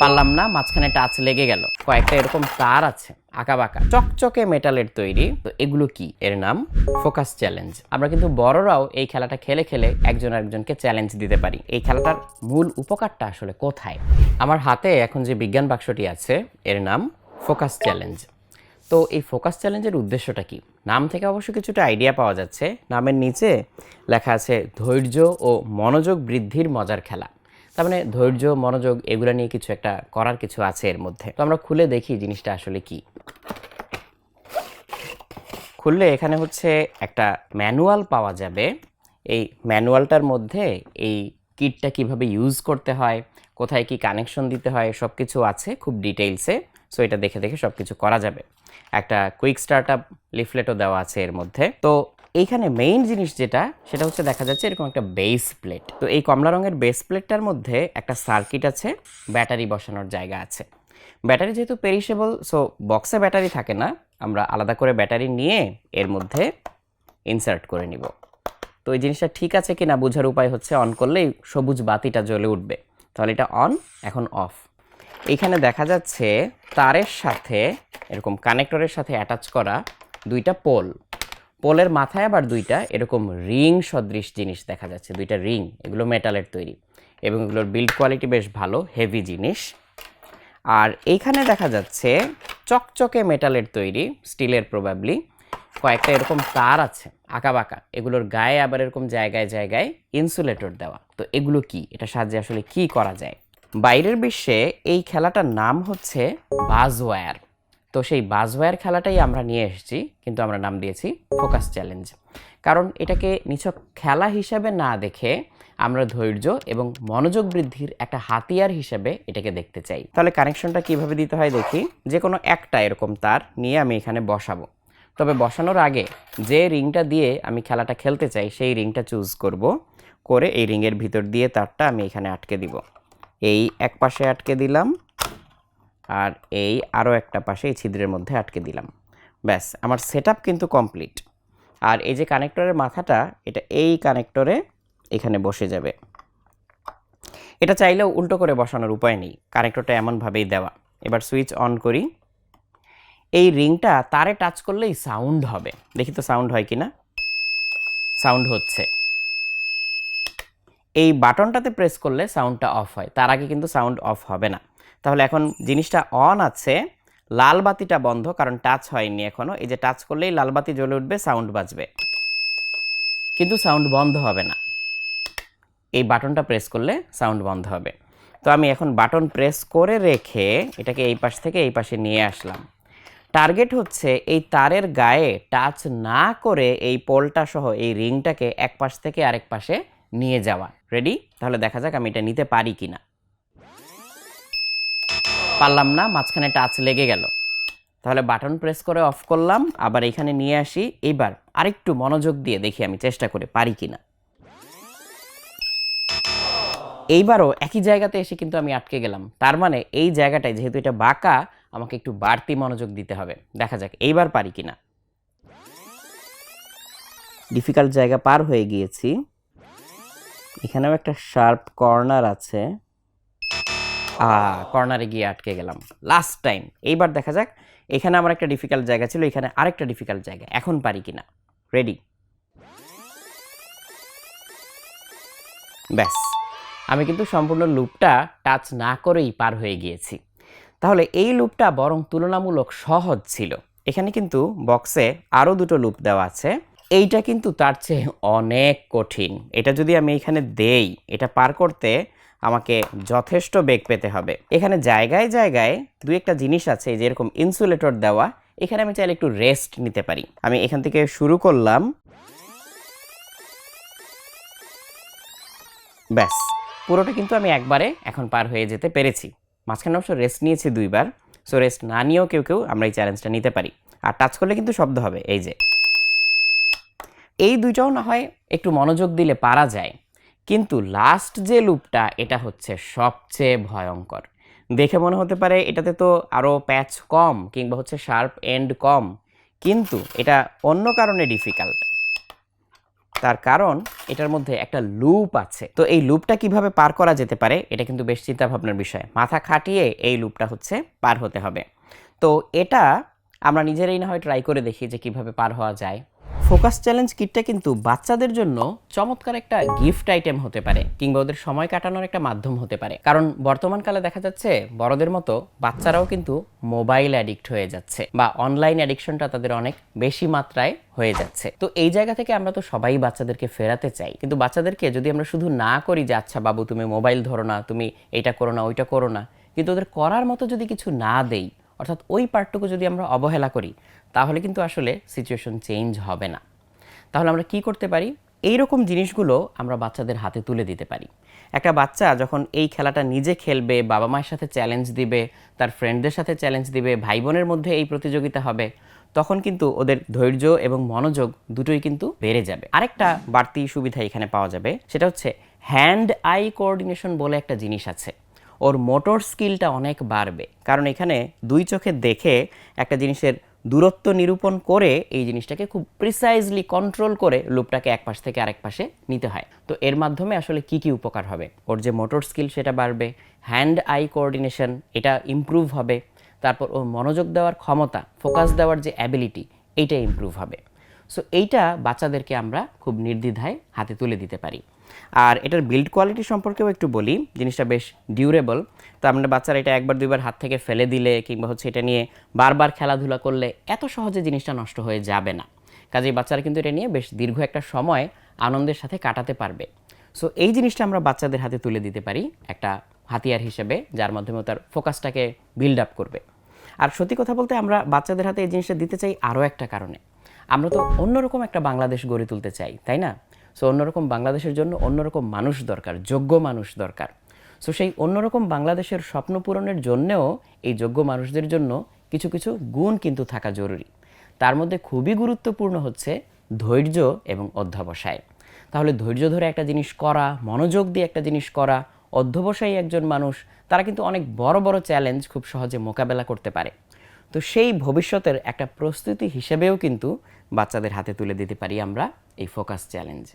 পারলাম না, মাঝখানে টাচ লেগে গেল। কয়েকটা এরকম তার আছে আঁকা বাঁকা চকচকে মেটালের তৈরি। তো এগুলো কি? এর নাম ফোকাস চ্যালেঞ্জ। আমরা কিন্তু বড়রাও এই খেলাটা খেলে খেলে একজন আরেকজনকে চ্যালেঞ্জ দিতে পারি। এই খেলাটার মূল উপকারটা আসলে কোথায়? আমার হাতে এখন যে বিজ্ঞান বাক্সটি আছে, এর নাম ফোকাস চ্যালেঞ্জ। তো এই ফোকাস চ্যালেঞ্জের উদ্দেশ্যটা কি? নাম থেকে অবশ্য কিছুটা আইডিয়া পাওয়া যাচ্ছে। নামের নিচে লেখা আছে, ধৈর্য ও মনোযোগ বৃদ্ধির মজার খেলা। তার মানে ধৈর্য, মনোযোগ এগুলো নিয়ে কিছু একটা করার কিছু আছে এর মধ্যে। তো আমরা খুলে দেখি জিনিসটা আসলে কি। খুললে এখানে হচ্ছে একটা ম্যানুয়াল পাওয়া যাবে। এই ম্যানুয়ালটার মধ্যে এই কিটটা কীভাবে ইউজ করতে হয়, কোথায় কি কানেকশন দিতে হয় সব কিছু আছে খুব ডিটেইলসে। সো এটা দেখে দেখে সব কিছু করা যাবে। একটা কুইক স্টার্ট আপ লিফলেটও দেওয়া আছে এর মধ্যে। তো এইখানে মেইন জিনিস যেটা, সেটা হচ্ছে দেখা যাচ্ছে এরকম একটা বেস প্লেট তো এই কমলা রঙের বেস প্লেটটার মধ্যে একটা সার্কিট আছে ব্যাটারি বসানোর জায়গা আছে। ব্যাটারি যেহেতু পেরিসেবল সো বক্সে ব্যাটারি থাকে না, আমরা আলাদা করে ব্যাটারি নিয়ে এর মধ্যে ইনসার্ট করে নিব। তো এই জিনিসটা ঠিক আছে কি না বোঝার উপায় হচ্ছে অন করলেই সবুজ বাতিটা জ্বলে উঠবে। তাহলে এটা অন এখন অফ এইখানে দেখা যাচ্ছে তারের সাথে, এরকম কানেক্টরের সাথে অ্যাটাচ করা দুইটা পোল পোলের মাথায় আবার দুইটা এরকম রিং সদৃশ জিনিস দেখা যাচ্ছে, দুইটা রিং, এগুলো মেটালের তৈরি এবং এগুলোর বিল্ড কোয়ালিটি বেশ ভালো হেভি জিনিস। আর এইখানে দেখা যাচ্ছে চকচকে মেটালের তৈরি, স্টিলের প্রবাবলি কয়েকটা এরকম তার আছে আঁকা বাঁকা এগুলোর গায়ে আবার এরকম জায়গায় জায়গায় ইনসুলেটর দেওয়া। তো এগুলো কি? এটা সাহায্যে আসলে কি করা যায়? বাইরের বিশ্বে এই খেলাটার নাম হচ্ছে বাজওয়্যার। তো সেই বাজওয়্যার খেলাটাই আমরা নিয়ে এসেছি, কিন্তু আমরা নাম দিয়েছি ফোকাস চ্যালেঞ্জ কারণ এটাকে নিছক খেলা হিসাবে না দেখে আমরা ধৈর্য এবং মনোযোগ বৃদ্ধির একটা হাতিয়ার হিসেবে এটাকে দেখতে চাই। তাহলে কানেকশনটা কীভাবে দিতে হয় দেখি? যে কোনো একটা এরকম তার নিয়ে আমি এখানে বসাবো। তবে বসানোর আগে যে রিংটা দিয়ে আমি খেলাটা খেলতে চাই, সেই রিংটা চুজ করব। করে এই রিংয়ের ভিতর দিয়ে তারটা আমি এখানে আটকে দিব। এই এক পাশে আটকে দিলাম। আর এই আরও একটা পাশে এই ছিদ্রের মধ্যে আটকে দিলাম। ব্যাস, আমার সেট কিন্তু কমপ্লিট আর এই যে কানেক্টরের মাথাটা, এটা এই কানেক্টরে এখানে বসে যাবে। এটা চাইলেও উল্টো করে বসানোর উপায় নেই কানেক্টরটা এমনভাবেই দেওয়া। এবার সুইচ অন করি। এই রিংটা তারে টাচ করলেই সাউন্ড হবে। দেখি তো সাউন্ড হয় কি না সাউন্ড হচ্ছে। এই বাটনটাতে প্রেস করলে সাউন্ডটা অফ হয়। তার আগে কিন্তু সাউন্ড অফ হবে না। তাহলে এখন জিনিসটা অন আছে, লাল বাতিটা বন্ধ কারণ টাচ হয়নি এখনও। এই যে টাচ করলেই লাল বাতি জ্বলে উঠবে সাউন্ড বাজবে। কিন্তু সাউন্ড বন্ধ হবে না। এই বাটনটা প্রেস করলে সাউন্ড বন্ধ হবে। তো আমি এখন বাটন প্রেস করে রেখে এটাকে এই পাশ থেকে এই পাশে নিয়ে আসলাম। টার্গেট হচ্ছে এই তারের গায়ে টাচ না করে এই পোলটা সহ এই রিংটাকে এক পাশ থেকে আরেক পাশে নিয়ে যাওয়া। রেডি তাহলে দেখা যাক আমি এটা নিতে পারি কিনা। পারলাম না, মাঝখানে টাচ লেগে গেল। তাহলে বাটন প্রেস করে অফ করলাম, আবার এখানে নিয়ে আসি। এইবার আরেকটু মনোযোগ দিয়ে দেখি আমি চেষ্টা করে পারি কি না এইবারও একই জায়গাতে এসে কিন্তু আমি আটকে গেলাম। তার মানে এই জায়গাটায় যেহেতু এটা বাঁকা, আমাকে একটু বাড়তি মনোযোগ দিতে হবে। দেখা যাক, এইবার পারি কি না ডিফিকাল্ট জায়গা পার হয়ে গিয়েছি। এখানেও একটা শার্প কর্নার আছে। কর্নারে গিয়ে আটকে গেলাম। লাস্ট টাইম এইবার দেখা যাক, এখানে আমার একটা ডিফিকাল্ট জায়গা ছিল, এখানে আরেকটা ডিফিকাল্ট জায়গা। এখন পারি কিনা? রেডি ব্যাস। আমি কিন্তু সম্পূর্ণ লুপটা টাচ না করেই পার হয়ে গিয়েছি। তাহলে এই লুপটা বরং তুলনামূলক সহজ ছিল। এখানে কিন্তু বক্সে আরও দুটো লুপ দেওয়া আছে। এইটা কিন্তু তার চেয়ে অনেক কঠিন। এটা যদি আমি এখানে দেই, এটা পার করতে আমাকে যথেষ্ট বেগ পেতে হবে। এখানে জায়গায় জায়গায় দু একটা জিনিস আছে, এই যে এরকম ইনসুলেটর দেওয়া, এখানে আমি চাইলে একটু রেস্ট নিতে পারি। আমি এখান থেকে শুরু করলাম। ব্যাস, পুরোটা কিন্তু আমি একবারে এখন পার হয়ে যেতে পেরেছি। মাঝখানে অবশ্য রেস্ট নিয়েছি দুইবার। সো রেস্ট না নিয়েও কেউ কেউ আমরা এই চ্যালেঞ্জটা নিতে পারি। আর টাচ করলে কিন্তু শব্দ হবে, এই যে। এই দুইটাও না হয় একটু মনোযোগ দিলে পারা যায়। কিন্তু লাস্ট যে লুপটা এটা হচ্ছে সবচেয়ে ভয়ঙ্কর। দেখে মনে হতে পারে এটাতে তো আরও প্যাচ কম কিংবা হচ্ছে শার্প এন্ড কম, কিন্তু এটা অন্য কারণে ডিফিকাল্ট তার কারণ, এটার মধ্যে একটা লুপ আছে। তো এই লুপটা কীভাবে পার করা যেতে পারে, এটা কিন্তু বেশ চিন্তা ভাবনার বিষয়। মাথা খাটিয়ে এই লুপটা হচ্ছে পার হতে হবে। তো এটা আমরা নিজেরাই না হয় ট্রাই করে দেখি যে কীভাবে পার হওয়া যায়। ফোকাস চ্যালেঞ্জ কিটটা কিন্তু বাচ্চাদের জন্য চমৎকার একটা গিফট আইটেম হতে পারে, কিংবা ওদের সময় কাটানোর একটা মাধ্যম হতে পারে। কারণ বর্তমান কালে দেখা যাচ্ছে বড়দের মতো বাচ্চারাও কিন্তু মোবাইল অ্যাডিক্ট হয়ে যাচ্ছে, বা অনলাইন অ্যাডিকশনটা তাদের অনেক বেশি মাত্রায় হয়ে যাচ্ছে। তো এই জায়গা থেকে আমরা তো সবাই বাচ্চাদেরকে ফেরাতে চাই, কিন্তু বাচ্চাদেরকে যদি আমরা শুধু না করি যে আচ্ছা বাবু, তুমি মোবাইল ধরো না, তুমি এটা করো না, ওইটা করো না, কিন্তু ওদের করার মতো যদি কিছু না দেই, অর্থাৎ ওই পার্টটুকু যদি আমরা অবহেলা করি তাহলে কিন্তু আসলে সিচুয়েশন চেঞ্জ হবে না। তাহলে আমরা কি করতে পারি? এই রকম জিনিসগুলো আমরা বাচ্চাদের হাতে তুলে দিতে পারি। একটা বাচ্চা যখন এই খেলাটা নিজে খেলবে, বাবা মায়ের সাথে চ্যালেঞ্জ দিবে, তার ফ্রেন্ডদের সাথে চ্যালেঞ্জ দিবে ভাই বোনের মধ্যে এই প্রতিযোগিতা হবে, তখন কিন্তু ওদের ধৈর্য এবং মনোযোগ দুটোই কিন্তু বেড়ে যাবে। আরেকটা বাড়তি সুবিধা এখানে পাওয়া যাবে, সেটা হচ্ছে হ্যান্ড আই কোঅর্ডিনেশন বলে একটা জিনিস আছে। ওর মোটর স্কিলটা অনেক বাড়বে। কারণ এখানে দুই চোখে দেখে একটা জিনিসের দূরত্ব নিরূপণ করে এই জিনিসটাকে খুব প্রিসাইজলি কন্ট্রোল করে লুপটাকে এক পাশ থেকে আরেক পাশে নিতে হয়। তো এর মাধ্যমে আসলে কি কি উপকার হবে? ওর যে মোটর স্কিল সেটা বাড়বে হ্যান্ড আই কোঅর্ডিনেশন এটা ইমপ্রুভ হবে, তারপর ওর মনোযোগ দেওয়ার ক্ষমতা ফোকাস দেওয়ার যে অ্যাবিলিটি এইটা ইমপ্রুভ হবে। সো এইটা বাচ্চাদেরকে আমরা খুব নির্দ্বিধায় হাতে তুলে দিতে পারি। আর এটার বিল্ড কোয়ালিটি সম্পর্কেও একটু বলি, জিনিসটা বেশ ডিউরেবল তো আমরা বাচ্চারা এটা একবার দুইবার হাত থেকে ফেলে দিলে কিংবা হচ্ছে এটা নিয়ে বারবার খেলাধুলা করলে এত সহজে জিনিসটা নষ্ট হয়ে যাবে না। কাজেই বাচ্চারা কিন্তু এটা নিয়ে বেশ দীর্ঘ একটা সময় আনন্দের সাথে কাটাতে পারবে। সো এই জিনিসটা আমরা বাচ্চাদের হাতে তুলে দিতে পারি একটা হাতিয়ার হিসেবে, যার মাধ্যমে তার ফোকাসটাকে বিল্ড আপ করবে। আর সত্যি কথা বলতে আমরা বাচ্চাদের হাতে এই জিনিসটা দিতে চাই আরও একটা কারণে। আমরা তো অন্যরকম একটা বাংলাদেশ গড়ে তুলতে চাই, তাই না? সো অন্যরকম বাংলাদেশের জন্য অন্যরকম মানুষ দরকার, যোগ্য মানুষ দরকার। সো সেই অন্যরকম বাংলাদেশের স্বপ্ন পূরণের জন্যেও এই যোগ্য মানুষদের জন্য কিছু কিছু গুণ কিন্তু থাকা জরুরি। তার মধ্যে খুবই গুরুত্বপূর্ণ হচ্ছে ধৈর্য এবং অধ্যবসায়। তাহলে ধৈর্য ধরে একটা জিনিস করা, মনোযোগ দিয়ে একটা জিনিস করা, অধ্যবসায়ী একজন মানুষ, তারা কিন্তু অনেক বড় বড় চ্যালেঞ্জ খুব সহজে মোকাবেলা করতে পারে। তো সেই ভবিষ্যতের একটা প্রস্তুতি হিসেবেও কিন্তু বাচ্চাদের হাতে তুলে দিতে পারি আমরা এই ফোকাস চ্যালেঞ্জ।